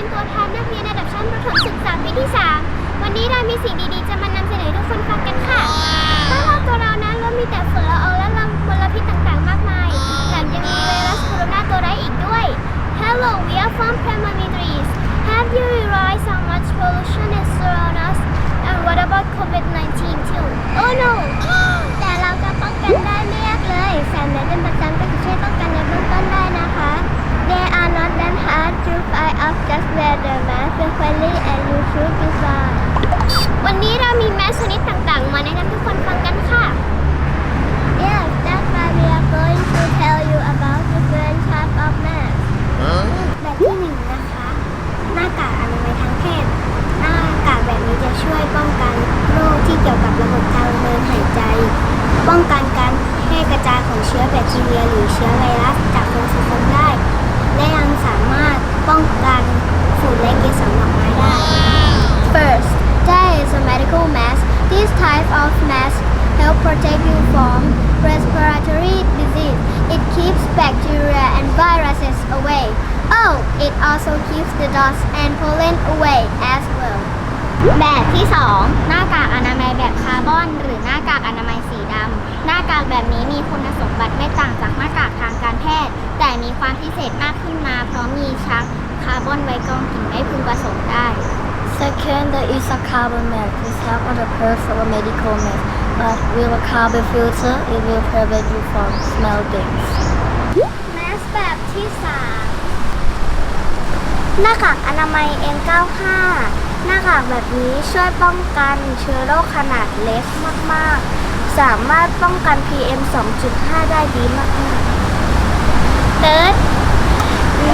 เป็นตัวแทนนักเรียนระดับชั้นประถมศึกษาปีที่ 3 วันนี้เรามีสิ่งดีๆ จะมานำเสนอทุกคนฟังกันค่ะถ้ารอบตัวเรานั้นล้วนมีแต่ฝุ่นละอองและลำมลพิษต่างๆ มากมายแถมยังมีไวรัสโคโรนาตัวร้ายอีกด้วย Hello we are from Premonitres Have you realized how much pollution is around us and what about COVID-19 too Oh no แต่เราจะป้องกันได้ไม่ยากเลยแฟนแมสเป็นประจำก็จะช่วยป้องกันในเบื้องต้นได้นะคะ They are not that hard to find out just wear the mask frequently and you should be fine วันนี้เรามีแมส ชนิดต่างๆ มาแนะนำทุกคนฟังกันค่ะ Yes that's why we are going to tell you about different types of masks แบบที่หนึ่งนะคะ หน้ากากอนามัยทางเพศหน้ากากแบบนี้จะช่วยป้องกันโรคที่เกี่ยวกับระบบทางเดินหายใจ ป้องกันการแพร่กระจายของเชื้อแบคทีเรียหรือเชื้อไวรัสจากคนสู่คนได้ และยังสามารถป้องกันฝุ่นและเกสรดอกไม้ได้ First, there is a medical mask. This type of mask help protect you from respiratory disease. It keeps bacteria and viruses away. Oh, it also keeps the dust and pollen away as well. แบบที่ 2 หน้ากากอนามัยแบบคาร์บอน หรือหน้ากากอนามัยสีดำหน้ากากแบบนี้มีคุณสมบัติไม่ต่างจากหน้ากากทางการแพทย์ แต่มีความพิเศษมากขึ้นมา เพราะมีชักคาร์บอนไว้กรองกลิ่นไม่พึงประสงค์ได้ Second, there is a carbon mask. This helps on the purpose of a medical mask, but with a carbon filter, it will prevent you from smell things. แมสแบบที่ 3 หน้ากากอนามัย N95 หน้ากากแบบนี้ช่วยป้องกันเชื้อโรคขนาดเล็กมาก ๆ สามารถป้องกัน PM 2.5 ได้ดีมากๆ Third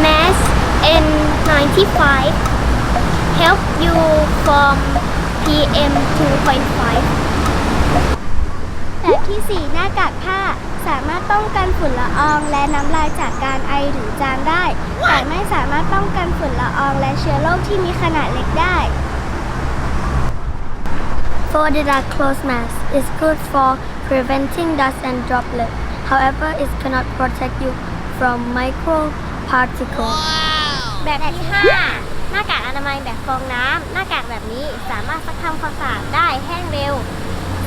Mask N95 help you from PM 2.5 แบบที่ 4 หน้ากากผ้า สามารถป้องกันฝุ่นละอองและน้ำลายจากการไอหรือจามได้ แต่ไม่สามารถป้องกันฝุ่นละอองและเชื้อโรคที่มีขนาดเล็กได้ Folded up closed mask is good for preventing dust and droplets. However, it cannot protect you from microparticles. แบบที่ 5 หน้ากากอนามัยแบบฟองน้ำ หน้ากากแบบนี้สามารถซักทำความสะอาดได้แห้งเร็ว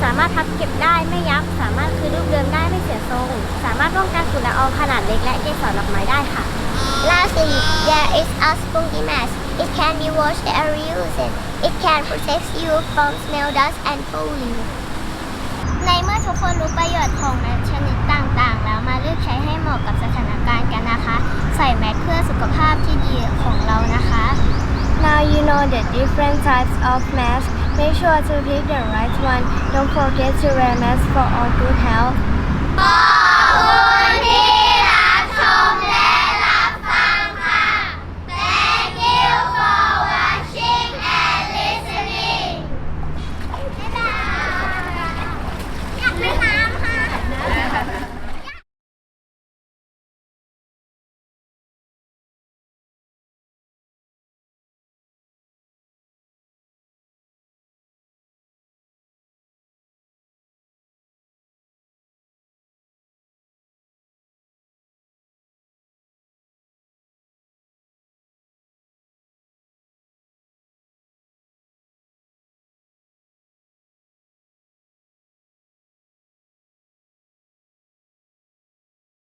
สามารถพับเก็บได้ไม่ยับ สามารถคืนรูปเดิมได้ไม่เสียทรง สามารถป้องกันฝุ่นละอองขนาดเล็กและเกสรดอกไม้ได้ค่ะ Lastly there is a spongy mask it can be washed and reused it can protect you from smell dust and pollen ในเมื่อทุกคนรู้ประโยชน์ของแมสชนิดต่างๆ แล้วมาเลือกใช้ให้เหมาะกับสถานการณ์กันนะคะ ใส่แมสเพื่อสุขภาพที่ดีของเรานะคะ Now you know the different types of masks. Make sure to pick the right one. Don't forget to wear a mask for our good health.